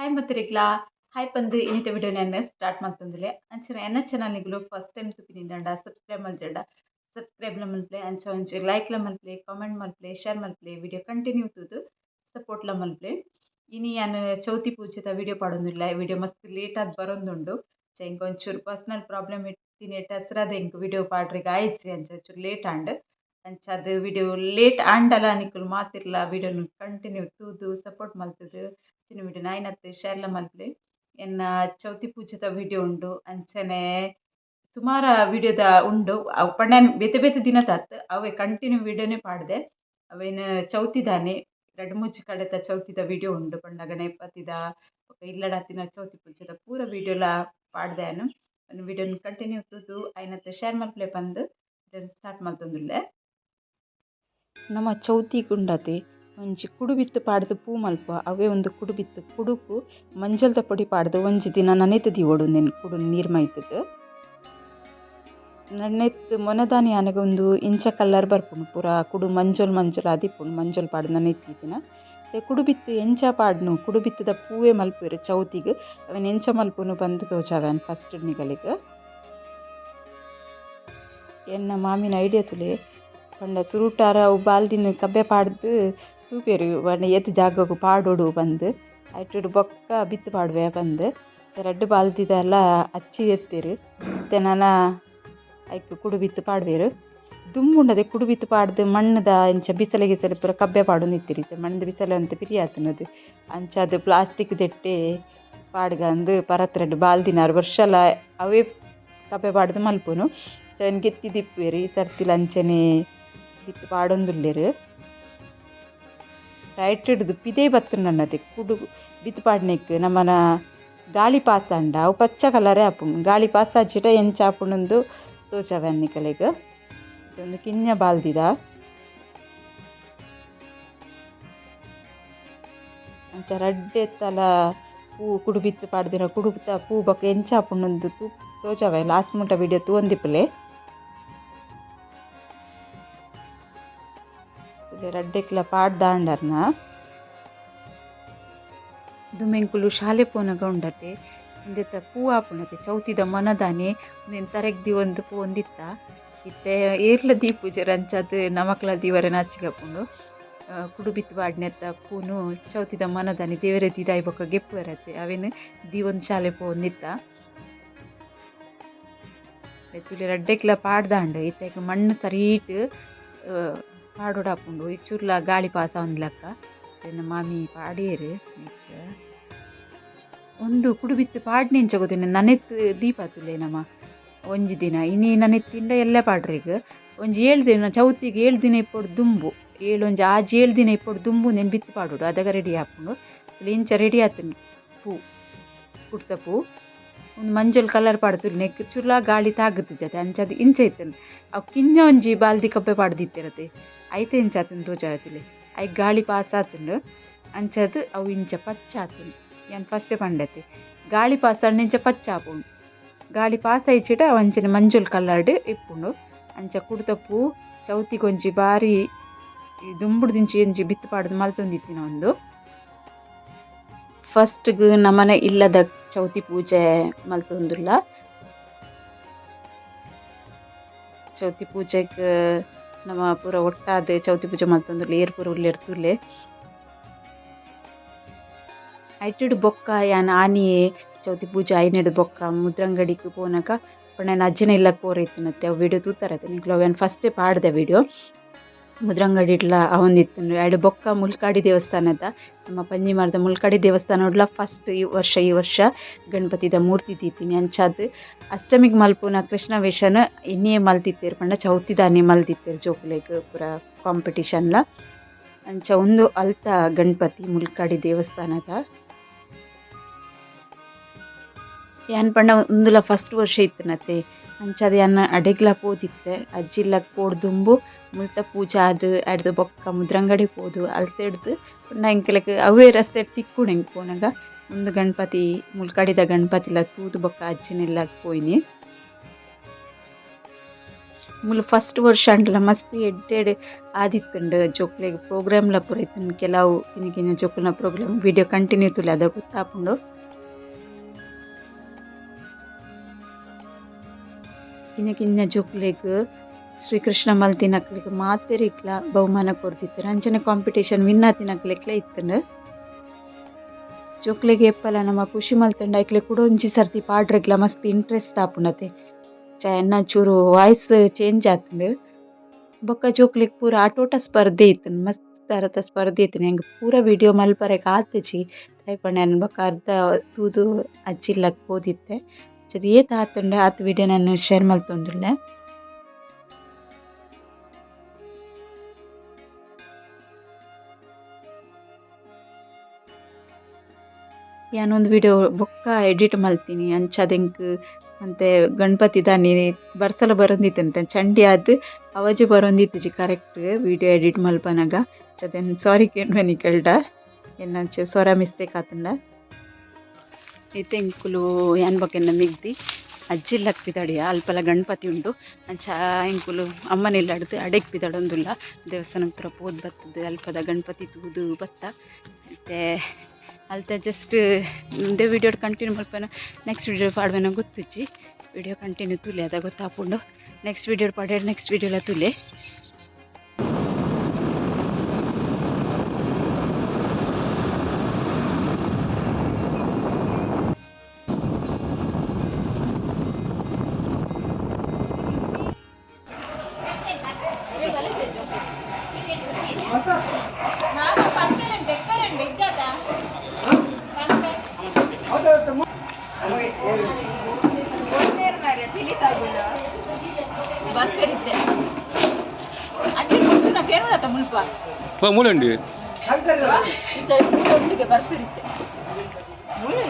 Hi ಮತ್ತರಿಗ್ಲಾ hi ಬಂದು ಇನ್ನಿತ video ನಾನು ಸ್ಟಾರ್ಟ್ ಮಾಡ್ತಂದುಲೆ ಅಂಚನ ಎನ್ನ ಚಾನಲ್ಗಳು ಫಸ್ಟ್ ಟೈಮ್ ತುಪಿನಿಂದಂಡ ಸಬ್ಸ್ಕ್ರೈಬ್ ಮಲ್ಜಂಡ ಸಬ್ಸ್ಕ್ರೈಬ್ ಮಲ್ಪ್ಲೆ ಅಂಚ ಒಂಚೂರು ಲೈಕ್ ಲ ಮಲ್ಪ್ಲೆ ಕಾಮೆಂಟ್ ಮಲ್ಪ್ಲೆ ಶೇರ್ ಮಲ್ಪ್ಲೆ ವಿಡಿಯೋ ಕಂಟಿನ್ಯೂ ತೂದು ಸಪೋರ್ಟ್ ಲ ಮಲ್ಪ್ಲೆ ಇನಿ ಯಾನು ಚೌತಿ ಪೂಜೆದ ವಿಡಿಯೋ ಪಾಡೊಂದುಲ್ಲ ವಿಡಿಯೋ ಮಸ್ತ್ ಲೇಟ್ ಆದ್ ಬರೊಂದುಂಡು ಎಂಕ್ ಒಂಚೂರು ಪರ್ಸನಲ್ ಪ್ರಾಬ್ಲಮ್ ಇರ್ತೀನಿ ಹೆಸರಾದ ಎಂಕ್ ವಿಡಿಯೋ ಪಾಡ್ರಿಗೆ ಆಯ್ತು ಅಂಚ ಒಂಚೂರು ಲೇಟ್ ಆಂಡ್ ಅಂಚ ಅದು ವಿಡಿಯೋ ಲೇಟ್ ಆಂಡಲ್ಲ ನಿಕುಲು ಮಾತಿರ್ಲ ವಿಡಿಯೋನು ಕಂಟಿನ್ಯೂ ತೂದು ಸಪೋರ್ಟ್ ಮಲ್ತುದು ಇತ್ತಿನ ವಿಡಿಯೋ ನಾಯಿನತ್ತು ಶೇರ್ಲ ಮಲ್ಪಲೆ. ಎನ್ನ ಚೌತಿ ಪೂಜೆದ ವಿಡಿಯೋ ಉಂಡು, ಅಂಚನೆ ಸುಮಾರ ವಿಡಿಯೋದ ಉಂಡು. ಅವು ಪಂಡ ಬೇತೆ ಬೇತೆ ದಿನದಾತ್ ಅವೇ ಕಂಟಿನ್ಯೂ ವಿಡಿಯೋನೇ ಪಾಡ್ದೆ. ಅವೇನು ಚೌತಿದಾನೆ ರಡ್ಡ್ ಮೂಜಿ ಕಡೆತ ಚೌತಿದ ವಿಡಿಯೋ ಉಂಡು. ಪಂಡ ಗಣಪತಿದ ಬೊಕ ಇಲ್ಲಡತ್ತಿನ ಚೌತಿ ಪೂಜೆದ ಪೂರ ವಿಡಿಯೋಲ ಪಾಡ್ದೆ ಅನು ಒಂದು ವಿಡಿಯೋನ ಕಂಟಿನ್ಯೂ ತೂದು ಐನತ್ತು ಶೇರ್ ಮಲ್ಪಲೆ ಬಂದು ಸ್ಟಾರ್ಟ್ ಸ್ಟಾರ್ಟ್ ನಮ್ಮ ಚೌತಿ ಚೌತಿಗುಂಡತೆ ಒಂಜಿ ಕುಡುಬಿತ್ತು ಪಾಡ್ದ್ ಪೂ ಮಲ್ಪ ಅವೇ ಒಂದು ಕುಡುಬಿತ್ತು ಕುಡುಪು ಮಂಜಲ್ದ ಪೊಡಿ ಪಾಡ್ದ್ ಒಂಜಿ ದಿನ ನನೆತ್ ದಿವೊಡು ಉಂದೆನ್ ಕುಡು ನೀರ್ ಮೈತುದು. ನನೆತ್ ಮೊನದಾನಿ ಆನಗ ಒಂದು ಇಂಚ ಕಲ್ಲರ್ ಬರ್ಪುಂಡು, ಪೂರ ಕುಡು ಮಂಜೊಲ್ ಮಂಜೊಲ್ ಆದಿಪ್ಪುಂಡು, ಮಂಜೊಲ್ ಪಾಡ್ದ್ ದಿನ. ಕುಡುಬಿತ್ತು ಎಂಚ ಪಾಡ್ನು, ಕುಡುಬಿತ್ತುದ ಪೂವೇ ಮಲ್ಪುವೆರ್ ಚೌತಿಗೆ, ಅವೆನ್ ಎಂಚ ಮಲ್ಪುನು ಪಂದ್ ತೋಜಾವೆನ್ ಫಸ್ಟ್ ನಿಗಲಿಗ್. ಎನ್ನ ಮಾಮಿನ ಐಡಿಯಾ ತುಲೆ, ಪಂಡ ಸುರುಟಾರ ಅವು ಬಾಲ್ದಿನ ಕಬ್ಬೆ ಪಾಡ್ದ್ ತೂಪೆರ್ ಪಂಡ ಏತ್ ಜಾಗಗ್ ಪಾಡೊಡು ಪಂದ್ ಐಟುಡು ಬೊಕ್ಕ ಬಿತ್ತು ಪಾಡ್ವೆ ಪಂದ್ ರಡ್ಡ್ ಬಾಲ್ದಿದಲ ಅಚ್ಚಿ ಎತ್ತೆರ್ ಇತ್ತೆ ಕುಡು ಐಕ್ ಕುಡುಬಿತ್ತು ಪಾಡ್ವೆರ್ ಕುಡು ಕುಡುಬಿತ್ತು ಪಾಡ್ದ್ ಮಣ್ಣದ ಇಂಚ ಬಿಸಲೆ ಗಿಸಲೆ ಪೂರ ಕಬ್ಬೆ ಪಾಡು ಇತ್ತೆರ್ ಇತ್ತೆ ಮಣ್ಣದ ಬಿಸಲೆ ಅಂತ ಪಿರಿ ಆತುಂಡದು ಅಂಚ ಅದು ಪ್ಲಾಸ್ಟಿಕ್ ದೆಟ್ಟೆ ಪಾಡ್ಗಂದು ಪರತ್ ರಡ್ಡ್ ಬಾಲ್ದಿನಾರ್ ವರ್ಷಲ ಅವೇ ಕಬ್ಬೆ ಪಾಡ್ದ್ ಮಲ್ಪುನು. ಗೆತ್ತಿ ದಿಪ್ಪುವೆರ್, ಈ ಸರ್ತಿಲ ಅಂಚನೆ ಬಿತ್ತು ಪಾಡೊಂದುಲ್ಲೆರ್. ರೈಟ್ ಪಿದೆ ಪಿದೇ ನನ್ನದೆ, ಕುಡು ಬಿತ್ತು ಪಾಡ್ನೆಗ್ ನಮ್ಮನ ಗಾಳಿ ಪಾಸ್ ಆಂಡ ಅವು ಪಚ್ಚ ಕಲರೇ ಆಪುಂಡು ಗಾಳಿ ಪಾಸ್ ಆಜಿಟ ಎಂಚ ಆಪುಂಡುಂದು ತೋಜಾವೆ ನಿಕಲೆಗ್ ಒಂದು ಕಿಂಜ ಬಾಲ್ದಿದ. ಅಂಚ ರಡ್ಡೆ ಎತ್ತಲ ಪೂ ಕುಡುಬಿತ್ತು ಪಾಡ್ದಿನ ಕುಡುಬ್ತ ಪೂ ಬೊಕ ಎಂಚ ಆಪುಂಡುಂದು ತು ತೋಜಾವೆ ಲಾಸ್ಟ್ ಮುಟ ವಿಡಿಯೋ ತೂವೊಂದಿಪ್ಪುಲೆ ರಡ್ಡೆಕ್ಲ ಪಾಡ್ದಾಂಡರ್ನ ದುಮೆಂಕುಲು ಶಾಲೆ ಪೋನಗ ಉಂಡತೆ. ಇಂದೆತ್ತ ಪೂ ಆಪುಣತೆ ಚೌತಿದ ಮನದಾನೆ ಒಂದೇನು ತರಗ್ದಿ ಒಂದು ಪೂ ಒಂದಿತ್ತ. ಇತ್ತೆ ಏರ್ಲ ದೀಪುಜೆರ್ ಅಂಚಾದ್ ನಮಕ್ಲ ದೀವರೆ ನಾಚಿಗಪುಂಡು ಕುಡುಬಿತ್ತು ಪಾಡ್ನೆತ್ತ ಪೂನು ಚೌತಿದ ಮನದಾನೆ ದೇವರ ದಿದಾಯಿ ಬೊಕ ಗೆಪ್ಪು ಅವೆನ್ ಅವೇನು ದೀವೊಂದು ಶಾಲೆ ಪೂ ಒಂದಿತ್ತ. ತುಲೆ ರಡ್ಡೆಕ್ಲ ಪಾಡ್ದಾಂಡು ಇತ್ತೆ ಮಣ್ಣು ಸರೀಟ್ ಇಚ್ಚುರ್ಲ ಗಾಳಿ ಪಾಸ ಆವೊಂದಿಲಕ ಎನ್ನ ಮಾಮಿ ಪಾಡೇರ್ ನೆಕ್ಸ್ಟ್ ಒಂದು ಕುಡುಬಿತ್ತು ಪಾಡ್ನೆಂಚ ಗೊತ್ತೇನೆ ನನೆತ್ ದೀಪ ತುಲೆ ನಮ. ಒಂಜಿ ದಿನ. ಇನಿ ನನೆತ್ತಿಂಡ ಎಲ್ಲ ಪಾಡ್ರೆಗ್ ಒಂಜಿ ಏಳು ದಿನ, ಚೌತಿಗ್ ಏಳು ದಿನ ಇಪ್ಪೊಡು ದುಂಬು. ಏಳು ಒಂಜಿ ಆಜಿ ಏಳು ದಿನ ಇಪ್ಪೊಡು ದುಂಬು ನೆನ್ ಬಿತ್ತು ಪಾಡೋಡು. ಅದಾಗ ರೆಡಿ ಆಪುಂಡು ಇಂಚ ರೆಡಿ ಆತೀನಿ ಪೂ. ಕುಡ್ತ ಪೂ. ಒಂದು ಮಂಜಲ್ ಕಲರ್ ಪಾಡ್ದು ನೆಕ್ ಚುರ್ಲ ಗಾಳಿ ತಾಗದ್ದು ಜತೆ ಅಂಚದು ಇಂಚ ಇತ್ತನು ಅವು ಕಿಂಜ ಒಂಜಿ ಬಾಲ್ದಿ ಕಬ್ಬೆ ಪಾಡ್ದಿತ್ತಿರತ್ತೆ ಐತೆ ಇಂಚ ಆತುಂಡು ತೋಜಾತಿಲೆ ಐ ಗಾಳಿ ಪಾಸ್ ಆತುಂಡು ಅಂಚದ್ ಅವು ಇಂಚ ಪಚ್ಚ ಆತುಂಡು ಯಾನ್ ಫಸ್ಟೇ ಪಂಡತೆ ಗಾಳಿ ಪಾಸ್ ಆಂಡ ಇಂಚ ಪಚ್ಚ ಆಪುಂಡು ಗಾಳಿ ಪಾಸ್ ಐಚಿಟ ಅಂಚನೆ ಮಂಜುಲ್ ಕಲರ್ಡ್ ಇಪ್ಪುಂಡು ಅಂಚ ಕುಡ್ತ ಪೂ ಚೌತಿಗೊಂಜಿ ಬಾರಿ ದುಂಬುಡ್ದಿಂಚಿ ಒಂಜಿ ಬಿತ್ತು ಪಾಡ್ದು ಮಲ್ತೊಂದಿತ್ತಿನ ಒಂದು ಫಸ್ಟ್ಗ್ ನಮನೆ ಇಲ್ಲದ ಚೌತಿ ಪೂಜೆ ಮಲ್ತೊಂದುಲ್ಲ. ಚೌತಿ ಪೂಜೆಗ್ ನಮ ಪೂರ ಒಟ್ಟಾದ್ ಚೌತಿ ಪೂಜೆ ಮಲ್ತೊಂದುಲ್ಲ ಏರ್ ಪೂರ ಉಲ್ಲೆರ್ ತುಲೆ ಐಟಿಡ್ ಬೊಕ್ಕ ಯಾನ್ ಆನಿಯೆ ಚೌತಿ ಪೂಜೆ ಐನೆಡ್ ಬೊಕ್ಕ ಮುದ್ರಂಗಡಿಗ್ ಪೋನಕ ಪಂಡ ಅಜ್ಜನ ಇಲ್ಲ ಕೋರೈತಿನತ್ತೆ ಅವು ವಿಡಿಯೋ ತೂತಾರತ್ತೆ ನಿಕ್ಲು ಅವೇನ್ ಫಸ್ಟೇ ಪಾಡ್ದೆ ವಿಡಿಯೋ. ಮುದ್ರಂಗಡಿಡ್ಲ ಅವನಿತ್ತು ಎರಡು ಬೊಕ್ಕ ಮುಲ್ಕಾಡಿ ದೇವಸ್ಥಾನದ, ನಮ್ಮ ಪಂಜಿಮಾರದ ಮುಲ್ಕಾಡಿ ದೇವಸ್ಥಾನ ಉಡ್ಲ ಫಸ್ಟ್ ಈ ವರ್ಷ ಈ ವರ್ಷ ಗಣಪತಿದ ಮೂರ್ತಿ ತೀತೀನಿ ಅಂಚಾದ ಅಷ್ಟಮಿಗೆ ಮಲ್ಪುನ ಕೃಷ್ಣ ವೇಷನ ಇನ್ನೇ ಮಲ್ತಿತ್ತೇರು ಪಂಡ ಚೌತಿದಾನೆ ಮಲ್ತಿತ್ತೇರು ಜೋಕುಲೆಗ್ ಪೂರ ಕಾಂಪಿಟಿಷನ್ಲ ಅಂಚ ಒಂದು ಅಲ್ತ ಗಣಪತಿ ಮುಲ್ಕಾಡಿ ದೇವಸ್ಥಾನದ. ಯಾನ್ ಪಂಡ ಒಂದುಲ ಫಸ್ಟ್ ವರ್ಷ ಇತ್ತನತೆ ಅಂಚಾದ್ ಯಾನ್ ಅಡೆಗ್ಲ ಪೋದಿತ್ತೆ, ಅಜ್ಜಿಲಗ್ ಪೋಡ್ದುಂಬು ಮುಲ್ತ ಪೂಜಾದ್ ಆಡ್ದು ಬೊಕ್ಕ ಮುದ್ರಂಗಡಿ ಪೋದು ಅಲ್ತೆಡ್ದು ಪಂಡ ಎಂಕ್ಲೆಗ್ ಅವೇ ರಸ್ತೆಡ್ ತಿಕ್ಕುಂಡು ಎಂಕ್ ಪೋನಗ? ಒಂದು ಗಣಪತಿ, ಮುಲ್ಕಡಿದ ಗಣಪತಿಲ ತೂದು ಬೊಕ್ಕ ಅಜ್ಜಿನೆಲ್ಲ ಪೋಯಿನಿ. ಮುಲು ಫಸ್ಟ್ ವರ್ಷ ಅಂಡ್ಲ ಮಸ್ತ್ ಎಡ್ಡೆಡ್ ಆದಿತ್ತುಂಡು ಜೋಕ್ಲೆಗ್ ಪ್ರೋಗ್ರಾಮ್ಲ ಪೂರ ಇತ್ತುಂಡು ಕೆಲವು ಕಿನ್ನ ಕಿನ್ನ ಜೋಕುಲ್ನ ಪ್ರೋಗ್ರಾಮ್, ವಿಡಿಯೋ ಕಂಟಿನ್ಯೂ ತುಲೆ ಅದ ಗೊತ್ತಾಪುಂಡು. ಕಿನ್ನ ಜೋಕ್ಲೆಗ್ ಶ್ರೀಕೃಷ್ಣ ಮಲ್ತಿನಕ್ಲೆಗ್ ಮಾತೆರಿಕ್ಲ ಬಹುಮಾನ ಕೊಡ್ತಿತ್ತು ಅಂಚನೆ ಕಾಂಪಿಟೇಷನ್ ವಿನ್ ಆತಿನಕ್ಲೆಕ್ಲೆ ಇತ್ತುಂಡು ಜೋಕ್ಲೆಗ್ ಎಪ್ಪಲ ನಮ್ಮ ಖುಷಿ ಮಲ್ತಂಡ ಐಕ್ಲೆ ಕೂಡ ಒಂಜಿ ಸರ್ತಿ ಪಾಡ್ರೆಗ್ಲ ಮಸ್ತ್ ಇಂಟ್ರೆಸ್ಟ್ ಆಪುಂಡತೆ ಚ ಎನ್ನ ಚೂರು ವಾಯ್ಸ್ ಚೇಂಜ್ ಆತುಂಡು. ಬೊಕ್ಕ ಜೋಕ್ಲೆಗ್ ಪೂರ ಆಟೋಟ ಸ್ಪರ್ಧೆ ಇತ್ತುಂಡು ಮಸ್ತ್ ತರದ ಸ್ಪರ್ಧೆ ಇತ್ತುಂಡು ಎಂಕ್ ಪೂರ ವಿಡಿಯೋ ಮಲ್ಪರೆಗ್ ಆತುಜಿ ಪಂಡ ಬೊಕ್ಕ ಅರ್ಧ ತೂದು ಅಜ್ಜಿಲ್ಲಕ್ ಪೋದಿತ್ತೆ ಏತ್ ಆತುಂಡು, ಆತ್ ವಿಡಿಯೋ ನಾನು ಶೇರ್ ಮಲ್ತೊಂದುಲ್ಲೆ ಯಾನೊಂದು ವಿಡಿಯೋ ಬೊಕ್ಕ ಎಡಿಟ್ ಮಲ್ತೀನಿ, ಅಂಚದೆಂಕ್ ಅಂತೆ ಗಣಪತಿ ದಾನಿ ಬರ್ಸಲ ಬರೊಂದಿತ್ತಂತೆ ಚಂಡಿ ಆದ್ ಅವಜಿ ಬರೊಂದಿತ್ತುಜಿ ಕರೆಕ್ಟ್ ವಿಡಿಯೋ ಎಡಿಟ್ ಮಲ್ಪನಾಗ. ಅದನ್ನು ಸಾರಿ ಕೇಳ್ಬನಿ ಕೇಳ್ದ. ಏನಂಚ ಸ್ವರ ಮಿಸ್ಟೇಕ್ ಆತಂಡ. ಐತೆ ಇಂಕುಲು ಯಾನ್ ಬೊಕೆನ್ನ ಮಿಗ್ದಿ ಲಕ್ ಪಿದಡಿಯ ಅಲ್ಪಲ ಗಣಪತಿ ಉಂಡು. ಅಂಚ ಇಂಕುಲು ಅಮ್ಮನಿಲ್ಲಾಡ್ದು ಅಡೆಗ್ ಪಿದಡೊಂದುಲ್ಲ ದೇವಸ್ಥಾನ ಪೂರ ಪೋದ್ ಬತ್ತದ ಅಲ್ಪದ ಗಣಪತಿ ತೂದು ಬತ್ತ. ಮತ್ತೆ ಅಲ್ತ ಜಸ್ಟ್ ಮುಂದೆ ವಿಡಿಯೋ ಕಂಟಿನ್ಯೂ ಮಲ್ಪನ ನೆಕ್ಸ್ಟ್ ವಿಡಿಯೋ ಪಾಡ್ಬೇನ ಗೊತ್ತಿಜ್ಜಿ ವಿಡಿಯೋ ಕಂಟಿನ್ಯೂ ತುಲೆ ಅದ ಗೊತ್ತಾಪುಂಡು. ನೆಕ್ಸ್ಟ್ ವಿಡಿಯೋ ಪಾಡ್ಯಾರ ನೆಕ್ಸ್ಟ್ ವಿಡಿಯೋಲ ತುಲೆ. ಕೇರಳ ಮುಲ್ಪ இப்போ மூளை உண்டு ಹುಡುಗ ಬರ್ತಿರುತ್ತೆ ಮೂಳೆ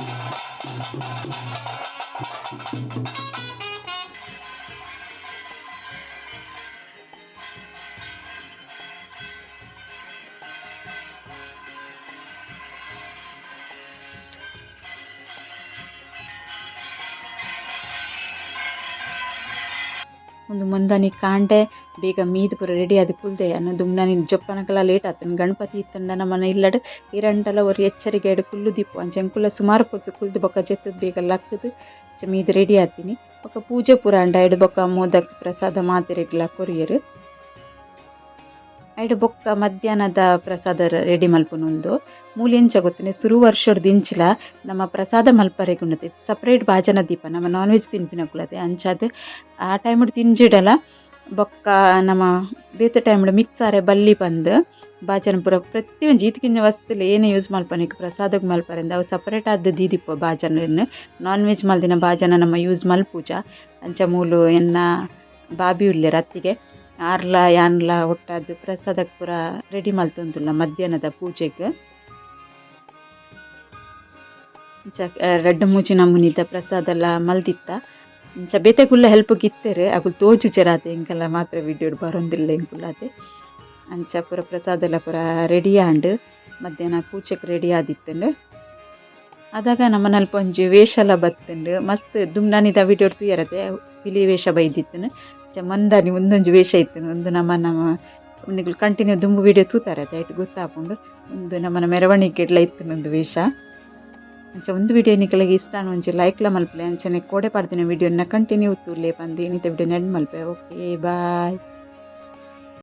Música ಒಂದು ಮುಂದಾನಿ ಕಾಂಡೆ, ಬೇಗ ಮೀದ್ ಪೂರ ರೆಡಿ ಆದ್ ಕುಲ್ದೆ ಅನ್ನ ದುಮ್ನಾನಿ ಜೊಪ್ಪನಕಲ ಲೇಟ್ ಆತನ ಗಣಪತಿ ಇತ್ತಂಡ ಮನೆ ಇಲ್ಲಡ್ ಇರಂಡಲ ಒರಿ ಎಚ್ಚರಿಗೆ ಎಡ್ ಕುಲ್ಲು ದೀಪ. ಅಂಚೆಂಕುಲ ಸುಮಾರು ಪೊರ್ತು ಕುಲ್ದು ಬೊಕ್ಕ ಜೆತ್ತದ ಬೇಗ ಲಕ್ಕದು. ಮೀದ್ ರೆಡಿ ಆತೀನಿ. ಬೊಕ್ಕ ಪೂಜೆ ಪೂರ ಅಂಡ ಎಡ್ ಬೊಕ್ಕ ಮೋದಕ್ ಪ್ರಸಾದ ಮಾತೆರೆಗ್ಲ ಕೊರಿಯರ್. ಐಡ್ ಬೊಕ್ಕ ಮಧ್ಯಾಹ್ನದ ಪ್ರಸಾದ ರೆಡಿ ಮಲ್ಪುನೊಂದು. ಮೂಲೆಂಚ ಗೊತ್ತನೆ ಸುರು ವರ್ಷದ ದಿಂಚಿಲ ನಮ್ಮ ಪ್ರಸಾದ ಮಲ್ಪರೆಗುಣ್ಣತೆ ಸಪ್ರೇಟ್ ಭಾಜನ ದೀಪ, ನಮ್ಮ ನಾನ್ ವೆಜ್ ತಿನ್ಪಿನ ಅಂಚಾದ ಆ ಟೈಮ್ ತಿಂಜಿಡಲ, ಬೊಕ್ಕ ನಮ್ಮ ಬೇತೆ ಟೈಮಡ್ ಮಿಕ್ಸಾರೆ ಬಲ್ಲಿ ಬಂದು ಬಾಜನ ಪೂರ ಪ್ರತಿಯೊಂದು ಈತ್ಕಿಂಜ ವಸ್ತುಲು ಏನೇ ಯೂಸ್ ಮಲ್ಪನಿಕ್ ಪ್ರಸಾದಕ್ಕೆ ಮಲ್ಪರಿಂದ ಅವು ಸಪ್ರೇಟ್ ಆದ ದೀದಿಪ್ಪ ಭಾಜನ ನಾನ್ ವೆಜ್ ಮಲ್ದಿನ ಬಾಜನ ನಮ್ಮ ಯೂಸ್ ಮಲ್ಪೂಜ. ಅಂಚ ಮೂಲು ಎನ್ನ ಬಾಬಿ ಉಲ್ಲೆ ರತ್ತಿಗೆ. ಆರ್ಲ, ಯಾನ್ಲ ಒಟ್ಟದ್ದು ಪ್ರಸಾದಕ್ಕೆ ಪೂರ ರೆಡಿ ಮಲ್ತೊಂದುಲ್ಲ ಮಧ್ಯಾಹ್ನದ ಪೂಜೆಗೆ. ಇಂಚ ರಡ್ಡ ಮೂಜಿ ನಮ್ಮನಿದ್ದ ಪ್ರಸಾದ ಎಲ್ಲ ಮಲ್ದಿತ್ತ. ಇಂಚ ಬೇತೆಗುಲ್ಲ ಹೆಲ್ಪ್ ಇತ್ತೇರೆ ಅಗುಲ್ ತೋಜು ಚೆರಾತೆ ಹಿಂಗೆಲ್ಲ ಮಾತ್ರ ವಿಡಿಯೋ ಬರೊಂದಿಲ್ಲ ಇಂಕುಲ್ಲಾತೆ ಅಂಚ ಪೂರ ಪ್ರಸಾದ ಎಲ್ಲ ಪೂರ ರೆಡಿ ಆಂಡ್ ಮಧ್ಯಾಹ್ನ ಪೂಜೆಗೆ ರೆಡಿ ಆದಿತ್ತಂಡು ಅದಾಗ ನಮ್ಮನಲ್ಲಿ ಒಂಜಿ ವೇಷ ಎಲ್ಲ ಬತ್ತಂಡು. ಮಸ್ತ್ ದುಮ್ನಾನಿದ ವಿಡಿಯೋ ತೂಯರತೆ ಬಿಳಿ ವೇಷ ಬೈದಿತ್ತನು. ಮಂದಾನಿ ಒಂದೊಂಜಿ ವೇಷ ಇತ್ತು ಒಂದು ನಮ್ಮ ನಮ್ಮ ಕಂಟಿನ್ಯೂ ದುಂಬು ವಿಡಿಯೋ ತೂತಾರೆ ಆಯ್ತು ಗೊತ್ತಾಪುಂಡು. ಒಂದು ನಮ್ಮನ ಮೆರವಣಿಗೆಡ್ಲ ಇತ್ತು ಒಂದು ವೇಷ. ಅಂಚ ಒಂದು ವಿಡಿಯೋ ನಿಕಲಿಗೆ ಇಷ್ಟ ಒಂಜಿ ಲೈಕ್ಲ ಮಲ್ಪಲೆ. ಅಂಚನೆ ಕೋಡೆ ಪಾಡ್ದಿನ ವಿಡಿಯೋನ ಕಂಟಿನ್ಯೂ ತೂರ್ಲೆ ಬಂದು ಇನ್ನಿತ ವಿಡಿಯೋ ನೆಡ್ ಮಲ್ಪೆ ಓಕೆ ಬಾಯ್